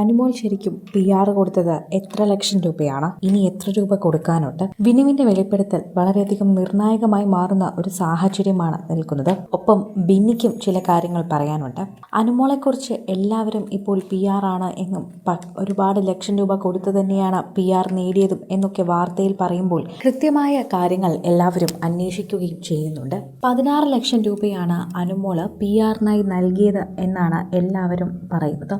അനുമോൾ ശരിക്കും P R കൊടുത്തത് എത്ര ലക്ഷം രൂപയാണ്? ഇനി എത്ര രൂപ കൊടുക്കാനുണ്ട്? ബിനുവിന്റെ വെളിപ്പെടുത്തൽ വളരെയധികം നിർണായകമായി മാറുന്ന ഒരു സാഹചര്യമാണ് നിൽക്കുന്നത്. ഒപ്പം ബിന്നിക്കും ചില കാര്യങ്ങൾ പറയാനുണ്ട്. അനുമോളെക്കുറിച്ച് എല്ലാവരും ഇപ്പോൾ പി ആർ ആണ് എന്നും ഒരുപാട് ലക്ഷം രൂപ കൊടുത്തു തന്നെയാണ് പി ആർ നേടിയതും എന്നൊക്കെ വാർത്തയിൽ പറയുമ്പോൾ കൃത്യമായ കാര്യങ്ങൾ എല്ലാവരും അന്വേഷിക്കുകയും ചെയ്യുന്നുണ്ട്. പതിനാറ് ലക്ഷം രൂപയാണ് അനുമോൾ പി ആറിനായി നൽകിയത് എന്നാണ് എല്ലാവരും പറയുന്നത്.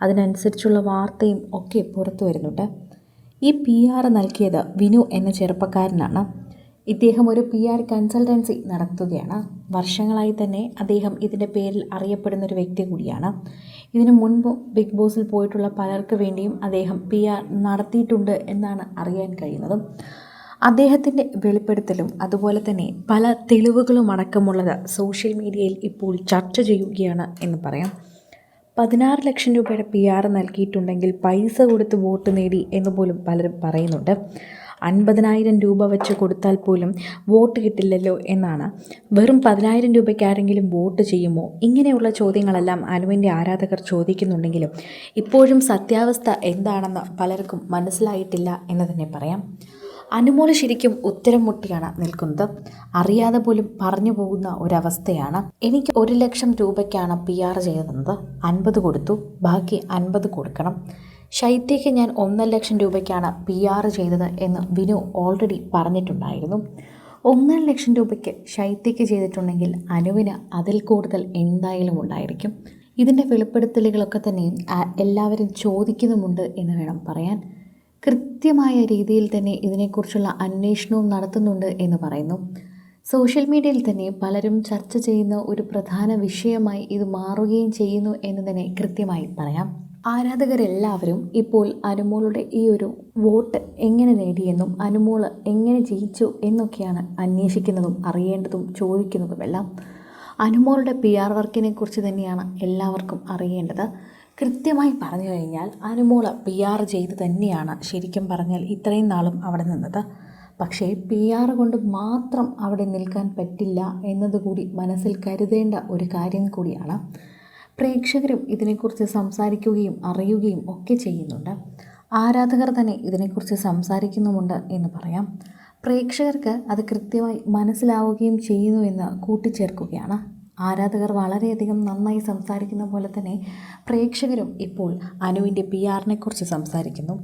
അതിനനുസരിച്ചുള്ള വാർത്തയും ഒക്കെ പുറത്തു വരുന്നുണ്ട്. ഈ പി ആർ നൽകിയത് വിനു എന്ന ചെറുപ്പക്കാരനാണ്. ഇദ്ദേഹം ഒരു പി ആർ കൺസൾട്ടൻസി നടത്തുകയാണ്. വർഷങ്ങളായി തന്നെ അദ്ദേഹം ഇതിന്റെ പേരിൽ അറിയപ്പെടുന്ന ഒരു വ്യക്തി കൂടിയാണ്. ഇതിനു മുൻപ് ബിഗ് ബോസിൽ പോയിട്ടുള്ള പലർക്ക് വേണ്ടിയും അദ്ദേഹം പി ആർ നടത്തിയിട്ടുണ്ട് എന്നാണ് അറിയാൻ കഴിയുന്നതും. അദ്ദേഹത്തിന്റെ വെളിപ്പെടുത്തലും അതുപോലെ തന്നെ പല തെളിവുകളും അടക്കമുള്ളത് സോഷ്യൽ മീഡിയയിൽ ഇപ്പോൾ ചർച്ച ചെയ്യുകയാണ് എന്ന് പറയാം. പതിനാറ് ലക്ഷം രൂപയുടെ പി ആർ നൽകിയിട്ടുണ്ടെങ്കിൽ പൈസ കൊടുത്ത് വോട്ട് നേടി എന്ന് പോലും പലരും പറയുന്നുണ്ട്. അൻപതിനായിരം രൂപ വെച്ച് കൊടുത്താൽ പോലും വോട്ട് കിട്ടില്ലല്ലോ എന്നാണ്. വെറും പതിനായിരം രൂപയ്ക്ക് ആരെങ്കിലും വോട്ട് ചെയ്യുമോ? ഇങ്ങനെയുള്ള ചോദ്യങ്ങളെല്ലാം അനുവിന്റെ ആരാധകർ ചോദിക്കുന്നുണ്ടെങ്കിലും ഇപ്പോഴും സത്യാവസ്ഥ എന്താണെന്ന് പലർക്കും മനസ്സിലായിട്ടില്ല എന്ന് തന്നെ പറയാം. അനുമോൾ ശരിക്കും ഉത്തരം മുട്ടിയാണ് നിൽക്കുന്നത്. അറിയാതെ പോലും പറഞ്ഞു പോകുന്ന ഒരവസ്ഥയാണ്. എനിക്ക് ഒരു ലക്ഷം രൂപയ്ക്കാണ് പി ആർ ചെയ്തത്. അൻപത് കൊടുത്തു. ബാക്കി അൻപത് കൊടുക്കണം. ശൈത്യയ്ക്ക് ഞാൻ ഒന്നര ലക്ഷം രൂപയ്ക്കാണ് പി ആർ ചെയ്തത് എന്ന് വിനു ഓൾറെഡി പറഞ്ഞിട്ടുണ്ടായിരുന്നു. ഒന്നര ലക്ഷം രൂപയ്ക്ക് ശൈത്യയ്ക്ക് ചെയ്തിട്ടുണ്ടെങ്കിൽ അനുവിന് അതിൽ കൂടുതൽ എന്തായാലും ഉണ്ടായിരിക്കും. ഇതിന്റെ വെളിപ്പെടുത്തലുകളൊക്കെ തന്നെയും എല്ലാവരും ചോദിക്കുന്നുമുണ്ട് എന്ന് വേണം പറയാൻ. കൃത്യമായ രീതിയിൽ തന്നെ ഇതിനെക്കുറിച്ചുള്ള അന്വേഷണവും നടത്തുന്നുണ്ട് എന്ന് പറയുന്നു. സോഷ്യൽ മീഡിയയിൽ തന്നെ പലരും ചർച്ച ചെയ്യുന്ന ഒരു പ്രധാന വിഷയമായി ഇത് മാറുകയും ചെയ്യുന്നു എന്ന് തന്നെ കൃത്യമായി പറയാം. ആരാധകരെല്ലാവരും ഇപ്പോൾ അനുമോളുടെ ഈ ഒരു വോട്ട് എങ്ങനെ നേടിയെന്നും അനുമോൾ എങ്ങനെ ജയിച്ചു എന്നൊക്കെയാണ് അന്വേഷിക്കുന്നതും അറിയേണ്ടതും ചോദിക്കുന്നതുമെല്ലാം അനുമോളുടെ പി ആർ വർക്കിനെ കുറിച്ച് തന്നെയാണ് എല്ലാവർക്കും അറിയേണ്ടത്. കൃത്യമായി പറഞ്ഞു കഴിഞ്ഞാൽ അനുമോൾ പി ആർ ചെയ്ത് തന്നെയാണ് ശരിക്കും പറഞ്ഞാൽ ഇത്രയും നാളും അവിടെ നിന്നത്. പക്ഷേ പി ആർ കൊണ്ട് മാത്രം അവിടെ നിൽക്കാൻ പറ്റില്ല എന്നതുകൂടി മനസ്സിൽ കരുതേണ്ട ഒരു കാര്യം കൂടിയാണ്. പ്രേക്ഷകരും ഇതിനെക്കുറിച്ച് സംസാരിക്കുകയും അറിയുകയും ഒക്കെ ചെയ്യുന്നുണ്ട്. ആരാധകർ തന്നെ ഇതിനെക്കുറിച്ച് സംസാരിക്കുന്നുമുണ്ട് എന്ന് പറയാം. പ്രേക്ഷകർക്ക് അത് കൃത്യമായി മനസ്സിലാവുകയും ചെയ്യുന്നു എന്ന് കൂട്ടിച്ചേർക്കുകയാണ്. ആരാധകർ വളരെയധികം നന്നായി സംസാരിക്കുന്ന പോലെ തന്നെ പ്രേക്ഷകരും ഇപ്പോൾ അനുവിന്റെ പി ആറിനെ കുറിച്ച് സംസാരിക്കുന്നു.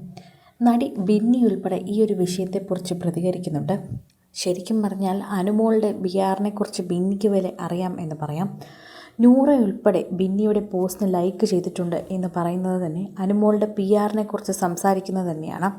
നടി ബിന്നി ഉൾപ്പെടെ ഈ ഒരു വിഷയത്തെക്കുറിച്ച് പ്രതികരിക്കുന്നുണ്ട്. ശരിക്കും പറഞ്ഞാൽ അനുമോളുടെ ബി ആറിനെക്കുറിച്ച് ബിന്നിക്ക് വരെ അറിയാം എന്ന് പറയാം. നൂറ ഉൾപ്പെടെ ബിന്നിയുടെ പോസ്റ്റിന് ലൈക്ക് ചെയ്തിട്ടുണ്ട് എന്ന് പറയുന്നത് തന്നെ അനുമോളുടെ പി ആറിനെക്കുറിച്ച് സംസാരിക്കുന്നത് തന്നെയാണ്.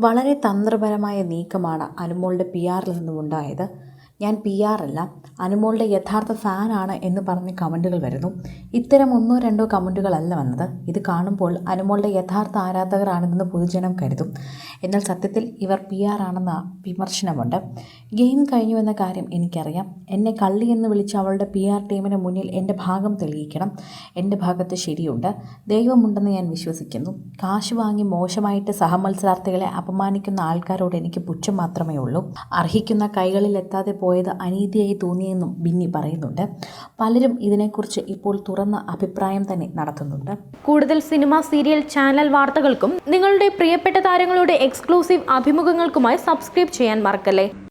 വളരെ തന്ത്രപരമായ നീക്കമാണ് അനുമോളുടെ പി ആറിൽ നിന്നും ഉണ്ടായത് ഞാൻ പി ആർ അല്ല. അനുമോളുടെ യഥാർത്ഥ ഫാനാണ് എന്ന് പറഞ്ഞ് കമന്റുകൾ വരുന്നു. ഇത്തരം ഒന്നോ രണ്ടോ കമന്റുകളല്ല വന്നത്. ഇത് കാണുമ്പോൾ അനുമോളുടെ യഥാർത്ഥ ആരാധകരാണെന്ന് പൊതുജനം കരുതും. എന്നാൽ സത്യത്തിൽ ഇവർ പി ആർ ആണെന്ന വിമർശനമുണ്ട്. ഗെയിം കഴിഞ്ഞുവെന്ന കാര്യം എനിക്കറിയാം. എന്നെ കള്ളി എന്ന് വിളിച്ച് അവളുടെ പി ആർ ടീമിന് മുന്നിൽ എന്റെ ഭാഗം തെളിയിക്കണം. എന്റെ ഭാഗത്ത് ശരിയുണ്ട്. ദൈവമുണ്ടെന്ന് ഞാൻ വിശ്വസിക്കുന്നു. കാശ് വാങ്ങി മോശമായിട്ട് സഹമത്സരാർത്ഥികളെ അപമാനിക്കുന്ന ആൾക്കാരോട് എനിക്ക് പുച്ഛം മാത്രമേ ഉള്ളൂ. അർഹിക്കുന്ന കൈകളിൽ എത്താതെ പോയത് അനീതിയായി തോന്നിയെന്നും ബിന്നി പറയുന്നുണ്ട്. പലരും ഇതിനെക്കുറിച്ച് ഇപ്പോൾ തുറന്ന അഭിപ്രായം തന്നെ നടത്തുന്നുണ്ട്. കൂടുതൽ സിനിമ സീരിയൽ ചാനൽ വാർത്തകൾക്കും നിങ്ങളുടെ പ്രിയപ്പെട്ട താരങ്ങളുടെ എക്സ്ക്ലൂസീവ് അഭിമുഖങ്ങൾക്കുമായി സബ്സ്ക്രൈബ് ചെയ്യാൻ മറക്കല്ലേ?